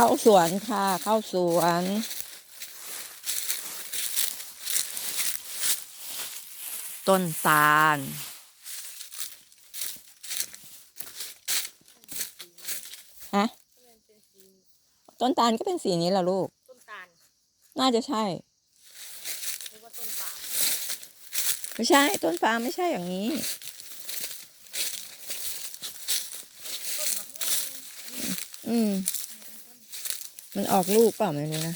เข้าสวนค่ะ เข้าสวน ต้นตาล ฮะ ต้นตาลก็เป็นสีนี้แหละลูก ต้นตาล น่าจะใช่หรือว่าต้นปาล์มไม่ใช่ ต้นปาล์มไม่ใช่อย่างนี้ต้น มันออกลูกเปล่าไม่รู้นะ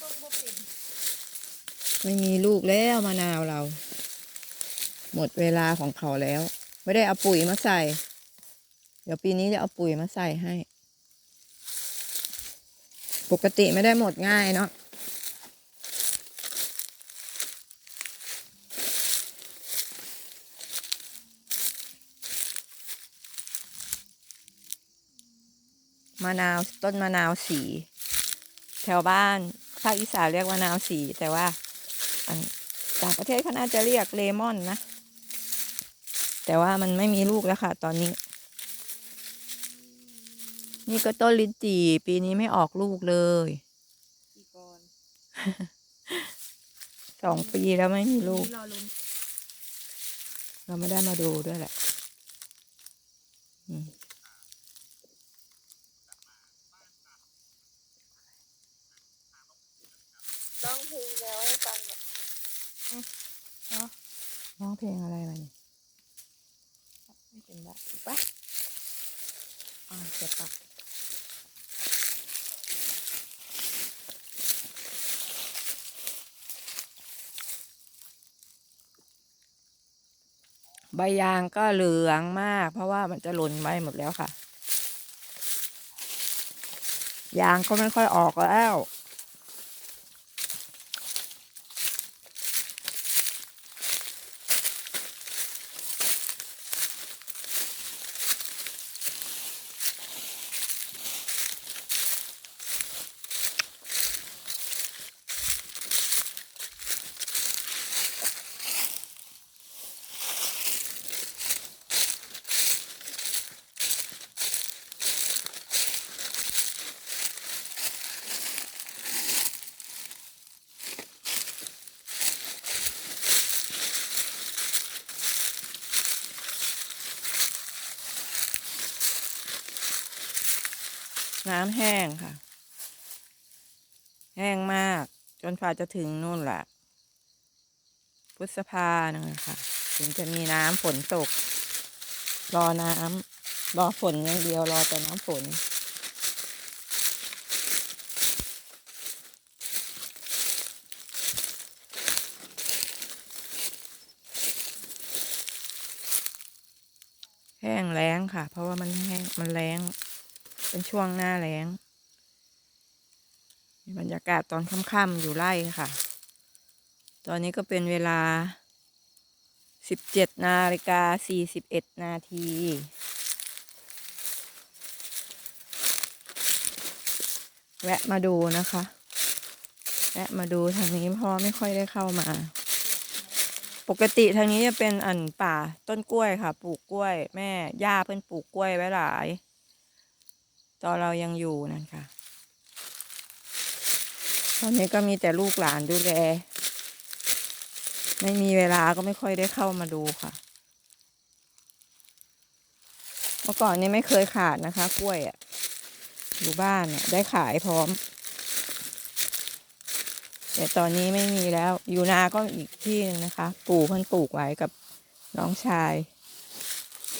ต้นบ่เป็นไม่มีลูกแล้วมะนาวเรา หมดเวลาของเขาแล้ว ไม่ได้เอาปุ๋ยมาใส่ เดี๋ยวปีนี้จะเอาปุ๋ยมาใส่ให้ ปกติไม่ได้หมดง่ายเนาะ มะนาวต้นมะนาวสี แถวบ้านภาคอีสานเรียกมะนาวสี แต่ว่าอันต่างประเทศเขาน่าจะเรียกเลมอนนะ แต่ว่ามันไม่มีลูกแล้วค่ะ ตอนนี้ นี่ก็ต้นลิ้นจี่ปีนี้ไม่ออกลูกเลยอีกอนสองปีแล้วไม่มีลูกรอลุ้นเราไม่ได้มาดูด้วยแหละ องเพลงแล้วให้ฟังหน่อยร้องเพลงอะไรมาเนี่ยไม่เป็นไรไปอ่าเจ็บปากใบยางก็เหลืองมาก เพราะว่ามันจะหล่นใบหมดแล้วค่ะ ยางก็ไม่ค่อยออกแล้ว น้ำแห้งค่ะ แห้งมาก จนฝ่าจะถึงนู่นแหละพฤษภานะค่ะถึงจะมีน้ำฝนตก รอน้ำรอฝนอย่างเดียวรอแต่น้ำฝนแห้งแล้งค่ะ เพราะว่ามันแห้งมันแล้ง เป็นช่วงหน้าแล้งมีบรรยากาศตอนค่ำๆอยู่ไร่ค่ะ ตอนนี้ก็เป็นเวลา 17นาฬิกา41นาที แวะมาดูนะคะ แวะมาดูทางนี้พราะไม่ค่อยได้เข้ามา ปกติทางนี้จะเป็นอันป่าต้นกล้วยค่ะ ปลูกกล้วย แม่ย่าเพิ่นปลูกกล้วยไว้หลาย ตอนเรายังอยู่นั่นค่ะ ตอนนี้ก็มีแต่ลูกหลานดูแล ไม่มีเวลาก็ไม่ค่อยได้เข้ามาดูค่ะ เมื่อก่อนนี้ไม่เคยขาดนะคะ กล้วยอะ่ะ อยู่บ้านเนี่ยได้ขายพร้อม แต่ตอนนี้ไม่มีแล้ว อยู่นาก็อีกที่หนึงนะคะ ปู่เพิ่นปลูกไว้กับน้องชาย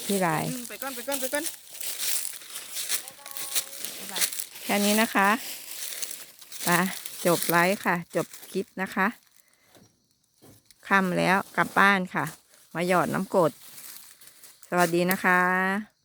พี่รายไปก่อนไปก่อนไปก่อน แค่นี้นะคะไปจบไลฟ์ค่ะ จบคลิปนะคะค่ำแล้วกลับบ้านค่ะ มาหยอดน้ำกด สวัสดีนะคะ